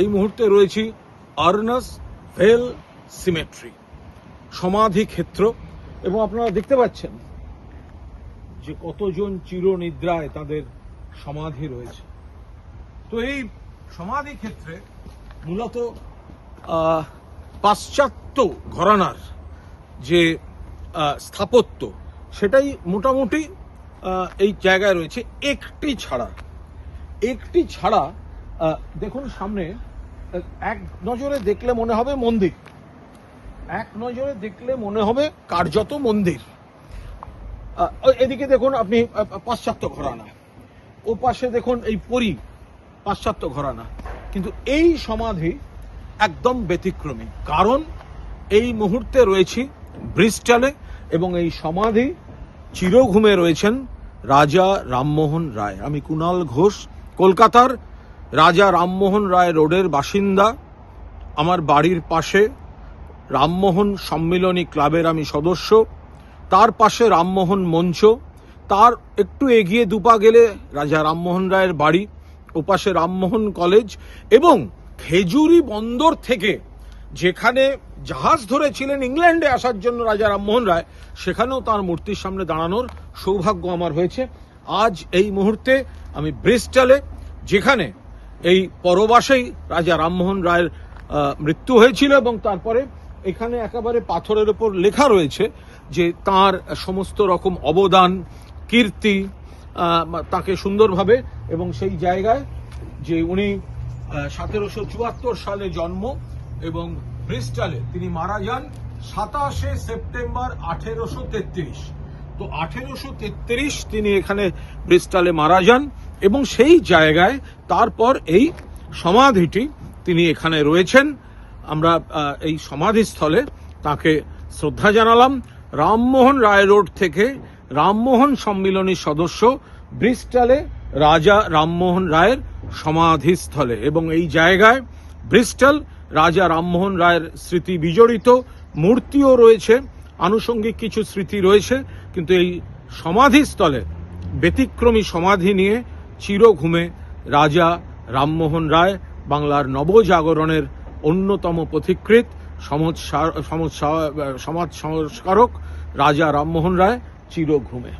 এই মুহূর্তে রয়েছি আর্নাস ভেল সিমেট্রি, সমাধি ক্ষেত্র। এবং আপনারা দেখতে পাচ্ছেন যে কতজন চিরনিদ্রায় তাদের সমাধি রয়েছে। তো এই সমাধি ক্ষেত্রে মূলত পাশ্চাত্য ঘরানার যে স্থাপত্য, সেটাই মোটামুটি এই জায়গায় রয়েছে। একটি ছাড়া একটি ছাড়া দেখুন সামনে এক নজরে দেখলে মনে হবে মন্দির। এক নজরে দেখলে মনে হবে কার্যত মন্দির। এদিকে দেখুন আপনি পাশ্চাত্য ঘরানা। ও পাশে দেখুন এই পরি, পাশ্চাত্য ঘরানা। কিন্তু এই সমাধি একদম ব্যতিক্রমী। কারণ এই মুহূর্তে রয়েছি ব্রিস্টালে এবং এই সমাধি চিরঘুমে রয়েছেন রাজা রামমোহন রায়। আমি কুণাল ঘোষ, কলকাতার রাজা রামমোহন রায় রোডের বাসিন্দা। আমার বাড়ির পাশে রামমোহন সম্মিলনী ক্লাবের আমি সদস্য। তার পাশে রামমোহন মঞ্চ। তার একটু এগিয়ে দুপা গেলে রাজা রামমোহন রায়ের বাড়ি, ওপাশে রামমোহন কলেজ এবং খেজুরি বন্দর থেকে যেখানে জাহাজ ধরেছিলেন ইংল্যান্ডে আসার জন্য রাজা রামমোহন রায়, সেখানেও তার মূর্তির সামনে দাঁড়ানোর সৌভাগ্য আমার হয়েছে। আজ এই মুহূর্তে আমি ব্রিস্টালে, যেখানে এই পরবাসেই রাজা রামমোহন রায়ের মৃত্যু হয়েছিল এবং তারপরে এখানে একেবারে পাথরের উপর লেখা রয়েছে যে তার সমস্ত রকম অবদান, কীর্তি তাকে সুন্দরভাবে এবং সেই জায়গায় যে উনি সতেরোশো চুয়াত্তর সালে জন্ম এবং ব্রিস্টালে তিনি মারা যান সাতাশে সেপ্টেম্বর আঠেরোশো তেত্রিশ। তো আঠেরোশো তিনি এখানে ব্রিস্টালে মারা যান। এবং সেই জায়গায় তারপর এই সমাধিটি তিনি এখানে রয়েছেন। আমরা এই সমাধিস্থলে তাকে শ্রদ্ধা জানালাম। রামমোহন রায় রোড থেকে রামমোহন সম্মিলনী সদস্য ব্রিস্টালে রাজা রামমোহন রায়ের সমাধিস্থলে এবং এই জায়গায় ব্রিস্টাল রাজা রামমোহন রায়ের স্মৃতি বিজড়িত মূর্তিও রয়েছে। আনুষঙ্গিক কিছু স্মৃতি রয়েছে, কিন্তু এই সমাধিস্থলে ব্যতিক্রমী সমাধি নিয়ে চিরঘুমে রাজা রামমোহন রায় বাংলার নবজাগরণের অন্যতম পথিকৃৎ, সমাজ সমাজ সমাজ সংস্কারক রাজা রামমোহন রায় চিরঘুমে।